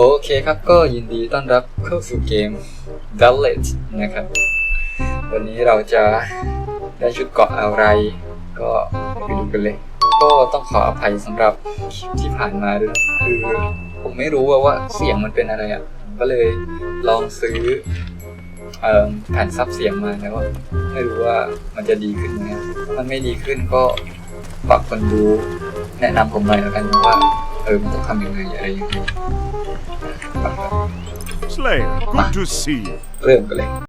โอเคครับ ก็ยินดีต้อนรับเข้าสู่เกม d u l l e t นะครับ วันนี้เราจะได้ชุดเกาะอะไร ก็ไปดูกันเลย ก็ต้องขออภัยสำหรับคลิปที่ผ่านมาด้วยคือผมไม่รู้ว่าว่าเสียงมันเป็นอะไรอะ ก็เลยลองซื้อแผ่นซับเสียงมาแล้วไม่รู้ว่ามันจะดีขึ้นไหมถ้ามันไม่ดีขึ้นก็ฝากคนดูแนะนำผมหน่อยแล้วกันว่า เออมันต้องทำยังไงอะไรยังไง Slayer, good to see you. เริ่มกันเลย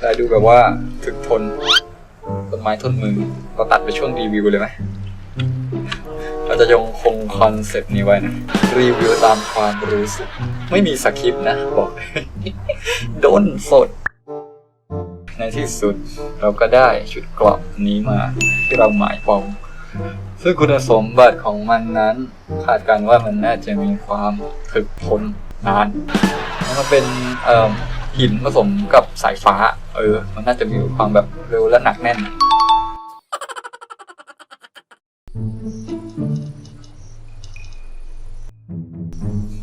แต่ดูแบบว่าถึกทนต้นไม้ทนมือเราตัดไปช่วงรีวิวเลยไหมเราจะยังคงคอนเซปต์นี้ไว้นะ รีวิวตามความรู้สึก ไม่มีสคริปต์นะ บอกโดนสด ในที่สุดเราก็ได้ชุดกราะนี้มาที่เราหมายปองซึ่งคุณสมบัติของมันนั้นคาดการณ์ว่ามันน่าจะมีความถึกทน นานแล้วมันเป็นเอ่อหินผสมกับสายฟ้า เออ มันน่าจะมีความแบบเร็วและหนักแน่น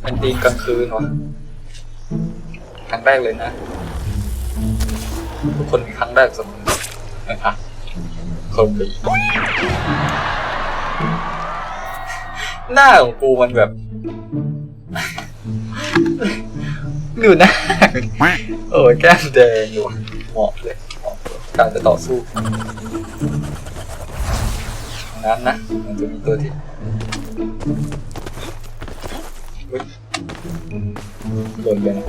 เป็นตีกลางคืนวะครั้งแรกเลยนะ ทุกคนมีครั้งแรกเสมอนะครับคงดีหน้าของกูมันแบบ ดูหน้าเออแก้มแดงอยู่ว่ะเหมาะเลยเหมาะกับการจะต่อสู้นั้นนะมันจะมีตัวที่หล่นไปนะ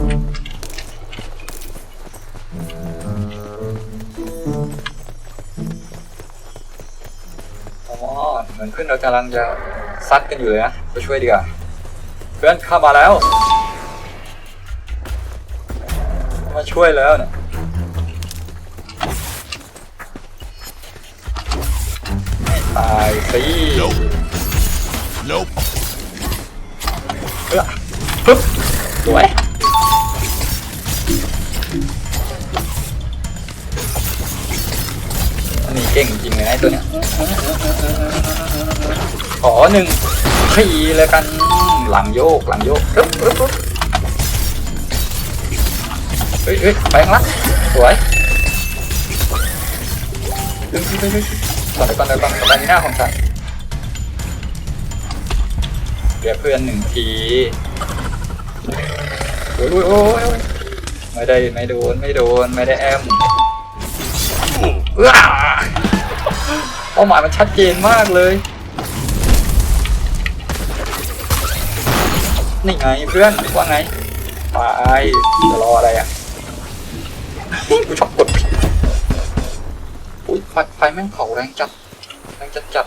อ๋อเหมือนเพื่อนเรากำลังจะซัดกันอยู่เลยนะไปช่วยดีกว่าเพื่อนเข้ามาแล้ว ช่วยแล้วเนี่ยไม่ตายสิ Nope. Nope. เออปึ๊บสวยอันนี้เก่งจริงเลยนะไอ้ตัวเนี้ยขอหนึ่งทีเลยกันหลังโยกหลังโยกปึ๊บปึ๊บปึ๊บ เฮ้ยเฮ้ยไปข้างหลังสวยดึงดึงดึงดึงก่อนเดี๋ยวก่อนเดี๋ยวก่อนสตามิน่าของฉันเดี๋ยวเพื่อนหนึ่งทีโอ้ยโอ้ยโอ้ยไม่ได้ไม่โดนไม่โดนไม่ได้แอมเอื้อเป้าหมายมันชัดเจนมากเลยนี่ไงเพื่อนว่าไงไปจะรออะไรอะ กูชอบกดผิดอุ้ยไฟไฟแม่งเผาแรงจัดแรงจัดจัด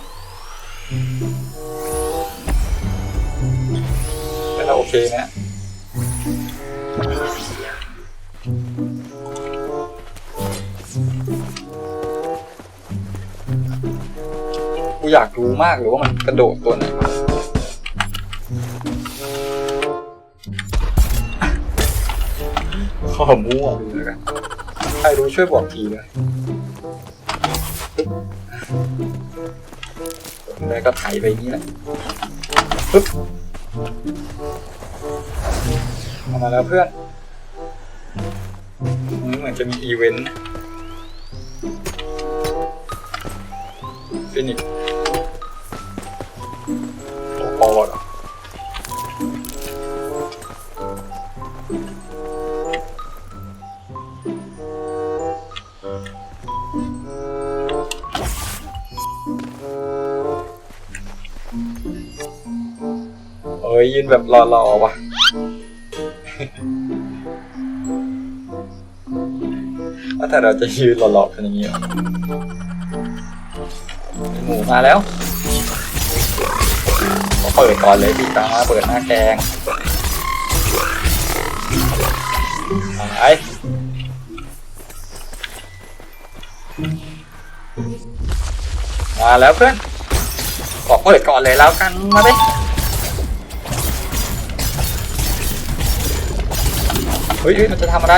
เป็นเราโอเคไหมกูอยากรู้มากเลยว่ามันกระโดดตัวไหนข้อมั่วดูแล้วกัน ใครรู้ช่วยบอกทีเลยแล้วก็ไถไปอย่างนี้แหละปึ๊บเอามาแล้วเพื่อนนี่เหมือนจะมีอีเวนต์ฟินิก ยยืนแบบรอๆว่ะว่าแต่เราจะยืนหล่อๆกันอย่างนี้หมูมาแล้วก็เปิดก่อนเลยพี่ตาเปิดหน้าแกงไอมาแล้วเพื่อนขอเปิดก่อนเลยแล้วกันมาดิ เฮ้ยเฮ้ยมันจะทำอะไร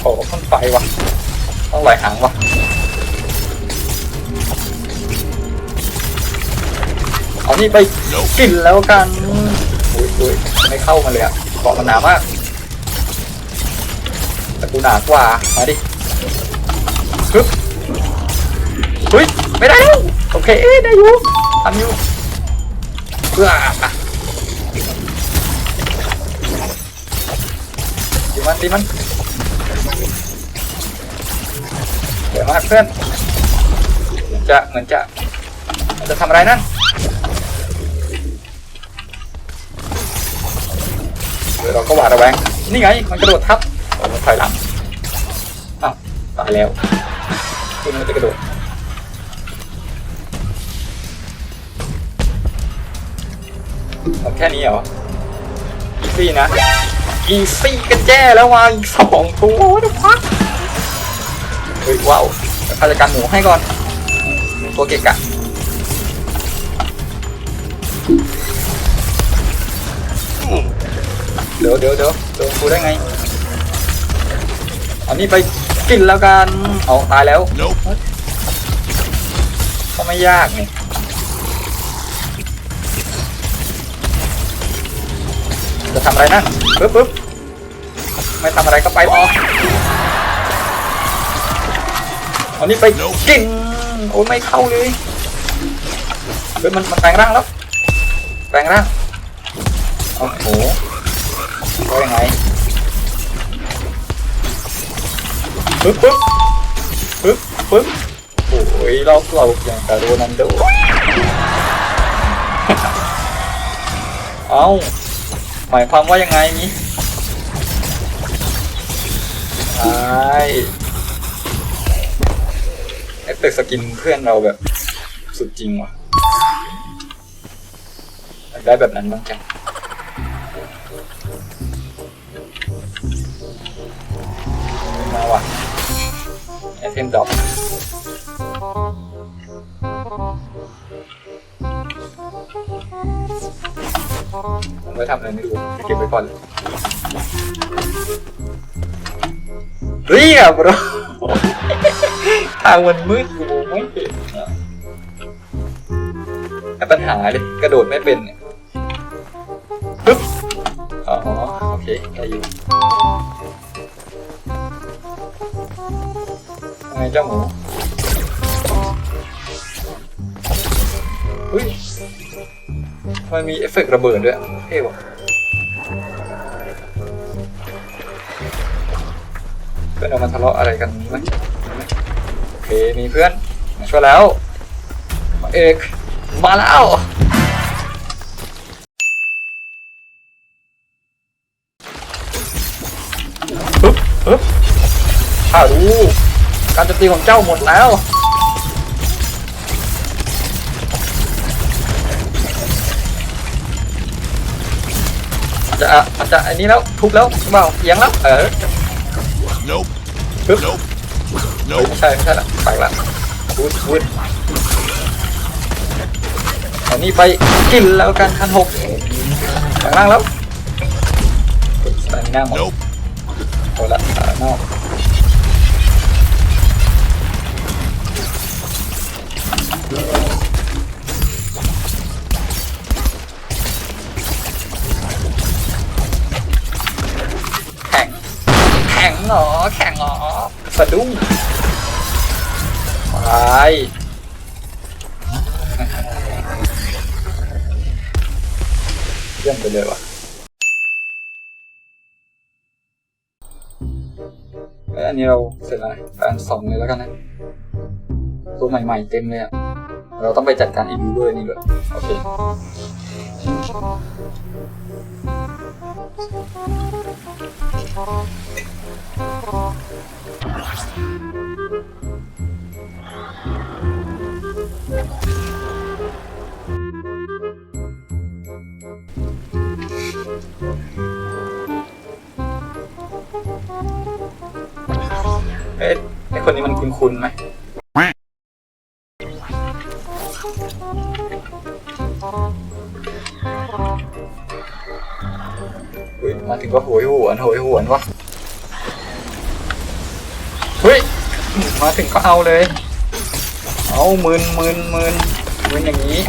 โอ้มันไฟวะต้องลอยหางวะเอานี่ไปกินแล้วกันอุ้ยอุ้ยไม่เข้ามาเลยอะเกาะมันหนามากแต่กูหนากว่า มาดิฮึบเฮ้ย ไม่ได้แล้วโอเค ได้อยู่ทำอยู่เพื่อ มันดีมันเดี๋ยวมากเพื่อนจะเหมือนจะจะทำอะไรนั่นเดี๋ยวเราก็หวาดระแวงนี่ไงมันกระโดดทับมันถอยหลังอ้าวตายแล้วคุณมันจะกระโดดหมดแค่นี้เหรออีซี่นะ อีซี่กันแจ้แล้วมาอีกสองตัวนะพักเฮ้ยว้าวเดี๋ยวข้าจัดการหมูให้ก่อน ตัวเกะกะเดี๋ยวเดี๋ยวเดี๋ยวโดนกูได้ไงเอานี่ไปกินแล้วกัน เอาตายแล้ว Nope. ก็ไม่ยากนี่ จะทำอะไรนะปึ๊บปึ๊บไม่ทำอะไรก็ไปต่อเอานี่ไปกินโอ้ยไม่เข้าเลยเฮ้ยมันมันแปลงร่างแล้วแปลงร่างโอ้โหก็ยังไงปึ๊บปึ๊บปึ๊บปึ๊บโอ้ยเราเราอย่างกับโรนันโดเอา หมายความว่ายังไงนี้ใช่เอฟเฟกสกินเพื่อนเราแบบสุดจริงว่ะได้แบบนั้นบ้างจังมาว่ะไอเทมดอปผม ไว้ทำอะไรไม่รู้เก็บไว้ก่อนเลยเรียบร้อยทางมันมืดกูมองไม่เห็นอะแต่ปัญหาเลยกระโดดไม่เป็นเนี่ยปึ๊บอ๋อโอเคได้อยู่ยังไงเจ้าหมูเฮ้ย มันมีเอฟเฟกต์ระเบิดด้วยเท่ว่ะเพื่อนเอามาทะเลาะอะไรกันไหมโอเคมีเพื่อนมาช่วยแล้วมาเอกมาแล้วปึ๊บปึ๊บข้าดูการจมตีของเจ้าหมดแล้ว จะอะมันจะอันนี้แล้วทุบแล้วเปล่าเอียงแล้วเออ Nope. Nope. Nope. เฮ้ย Nope. ไม่ใช่ไม่ใช่ละไปละวุดวุดเอานี่ไปกินแล้วกันทันหกข้างล่างแล้วสไตล์หน้าหมด Nope. โอ้ละอ่านอก เหรอ แข่งเหรอ สะดุ้งไปเยี่ยมไปเลยว่ะเอ้ยอันนี้เราเสร็จแล้วแฟนสองเลยแล้วกันนะ ตัวใหม่ๆเต็มเลยอะ เราต้องไปจัดการอีบิวเวอร์นี่ด้วยโอเค ไอ้คนนี้มันคุ้นๆไหม ถึงก็เอาเลย เอามืนมืนมืนมืนอย่างนี้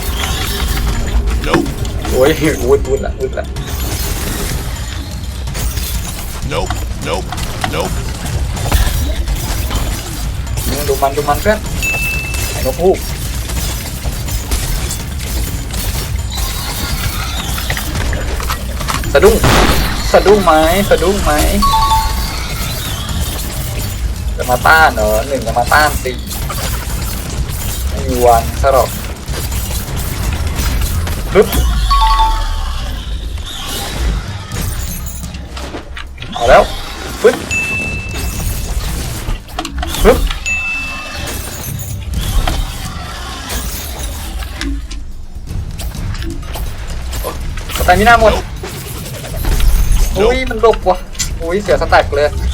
Nope. โอ้ยวุดวุดละวุดละ Nope. Nope. Nope. มึงดูมันดูมันเพื่อนไอ้นกฮูกสะดุ้งสะดุ้งไหมสะดุ้งไหม จะมาต้านเหรอหนึ่งจะมาต้านสี่ไม่มีวันสรอกปึ๊บเอาแล้วปึ๊บปึ๊บสไตล์มิน่าหมด อุ้ยมันหลบว่ะ อุ้ยเสียสแต็กเลยขอรี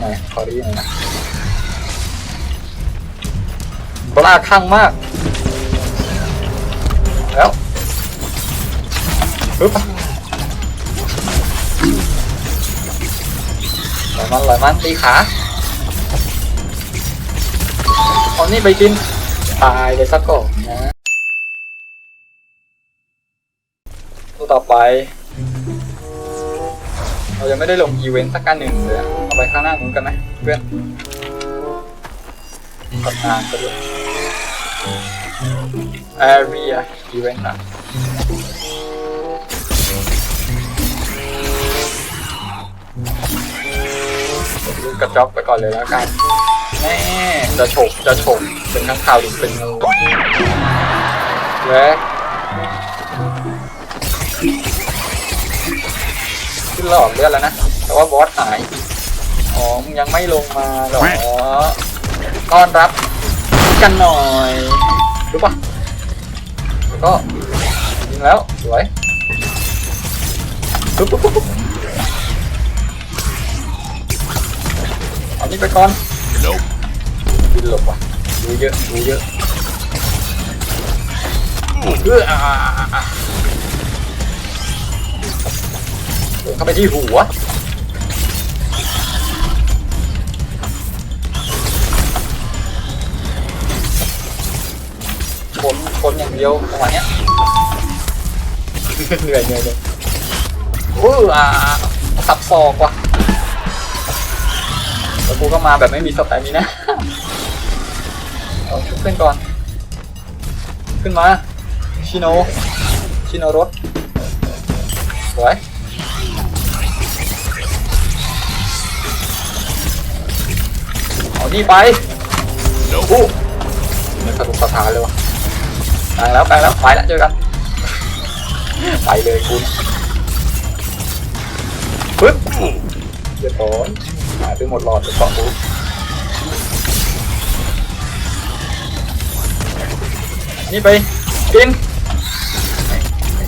หน่อยขอรีหน่อยนะโบราข้างมาก แล้วปึ๊บไหลมันไหลมันตีขาเอานี่ไปกิน ตายเลยสักก่อนนะตัวต่อไป เรายังไม่ได้ลงอีเวนต์สักการหนึ่งเลย ไปข้างหน้านู้นกันไหมเพื่อนทำงานก็ด้วย area event นะดูกระจอกไปก่อนเลยแล้วกันแน่จะฉกจะฉกเป็นข้างข่าวหรือเป็นงูและขึ้นหลอดเลือดแล้วนะ แต่ว่าบอสหายอ๋ อมึงยังไม่ลงมาเหรอต้อนรับกันหน่อยรู้ปะแล้วก็ยิงแล้วสวยปุ๊บปุ๊บปุ๊บปุ๊บเอานี่ไปก่อน Nope. บินหลบว่ะดูเยอะดูเยอะเอื้ออ่าอ่าอ่าอ่าโดนเข้าไปที่หัว เดียวจังหวะเนี้ยเหนื่อยเหนื่อยเลยโอ้อ่าสับซอกว่ะแล้วกูก็มาแบบไม่มีสไตล์นี้นะเอาชุบขึ้นก่อน ขึ้นมา ชิโน ชิโนรถสวยเอานี่ไป Nope. อู้ไม่สะดุกสะทานเลยวะ ไปแล้วไปแล้วไปแล้วเจอกัน ไปเลยคุณปึ๊บเดี๋ยวก่อนหายไปหมดหลอดไปเกาะกูนี่ไปกิน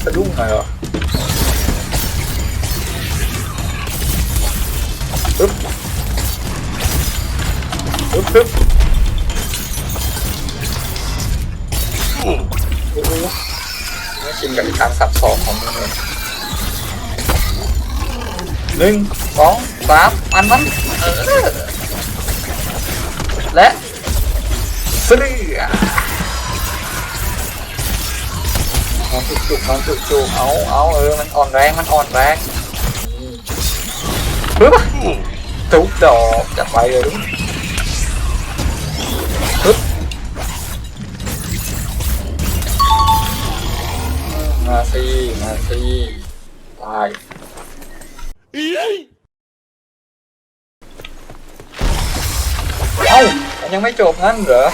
สะดุ้งหน่อยเหรอปึ๊บปึ๊บปึ๊บ ไม่ชินกับการสับสองของมึงเลยหนึ่งสองสามอันนั้นเออและเสื้อนอนจุกๆนอนจุกๆเอาเอาเออ มันอ่อนแรง มันอ่อนแรงปึ๊บทุบดอกจะไปเลย มาสิมาสิตายเอ้ามันยังไม่จบงั้นเหรอ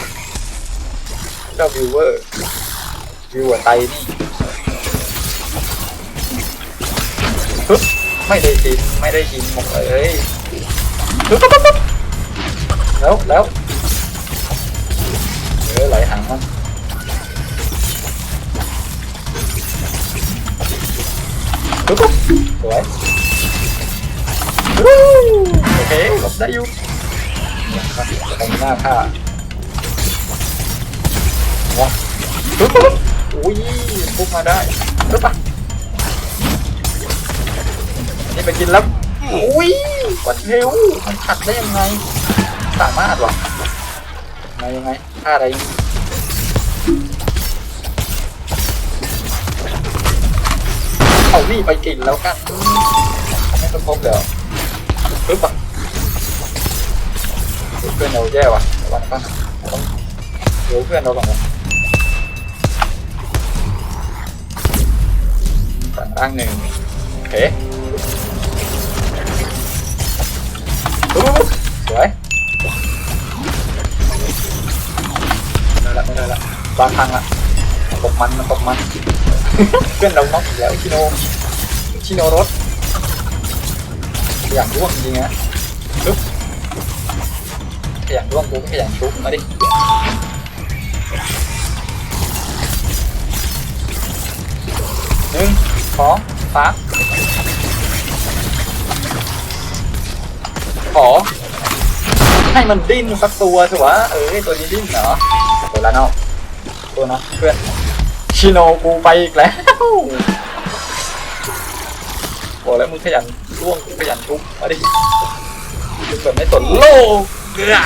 เจ้าวิวเวอร์วิวหัวไตนี่ปึ๊บไม่ได้กินไม่ได้กินหมดเลยปึ๊บปึ๊บปุ๊บแล้วแล้วเออไหลหางมัน สวยวู้โอเคหลบได้อยู่ตรงหน้าผ้าว้าปึ๊บปึ๊บอุ้ยปุ๊บมาได้ปึ๊บอะนี่ไปกินแล้วอุ้ยวัดเร็วมันขัดได้ยังไง สามารถวะมายังไงท่าอะไร เอานี่ไปกินแล้วกันไม่ต้องพบแล้วปึ๊บอะเพื่อนเราแย่ว่ะระวังป่ะต้องดูเพื่อนเราก่อนนะฝั่งล่างหนึ่งโอเคปุ๊บสวยไม่ได้ละไม่ได้ละบางครั้งละตกมันมันตกมัน เพื่อนเราน็อกอีกแล้วชิโนชิโนรถอยางร่วงจริงๆนะปึ๊บขยันร่วมกูก็ขยันชุบมาดิหนึ่งสองสามขอให้มันดิ้นสักตัวสิวะเออตัวนี้ดิ้นเหรอตัวละเนาะตัวเนาะเพื่อน ชิโนกูไปอีกแล้วบอกแล้วมึงขยันร่วงขยันชุบมาดิชุบแบบไม่สนโลกเกลือ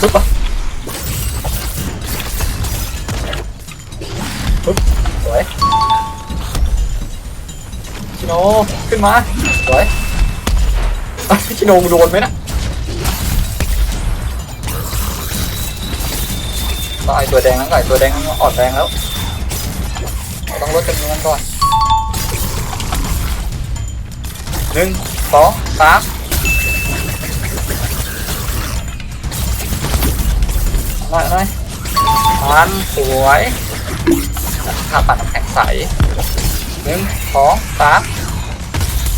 ปึ๊บปะปึ๊บสวยชิโนขึ้นมาสวยชิโนมึงโดนไหมนะ ต้องไอตัวแดงแล้วก่อนไอตัวแดงมันอ่อนแรงแล้วเราต้องลดจำนวนก่อนหนึ่งสองสามหน่อยหน่อยมันสวยถ้าปั่นน้ำแข็งใสหนึ่งสองสาม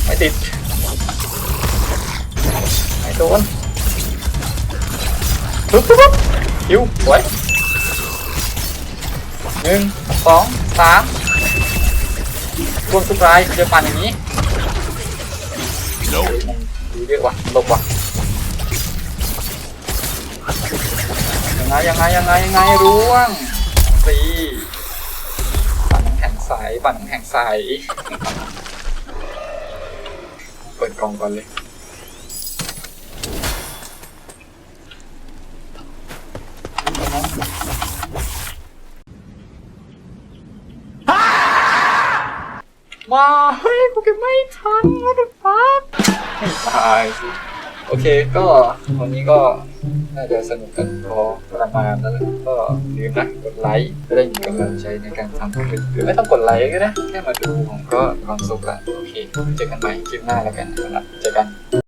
ไม่ติดไม่โดนปึ๊บปึ๊บปึ๊บคิวสวย หนึ่งสองสามรวมทุกรายเจอปันอย่างนี้ดูเยอะว่ะลบว่ะยังไงยังไงยังไงยังไงร่วงสีปั่นแข็งใสปั่นแข็งใสเปิดกล่องก่อนเลย มาเฮ้ยกูเก็บไม่ทันวัดฟักไม่ตายสิโอเคก็วันนี้ก็น่าจะสนุกกันพอประมาณนั้นแหละก็ลืมนะกดไลค์จะได้มีกำลังใจในการทำคลิปหรือไม่ต้องกดไลค์ก็ได้แค่มาดูผมก็ความสุขละโอเคเจอกันใหม่คลิปหน้าแล้วกันนะครับเจอกัน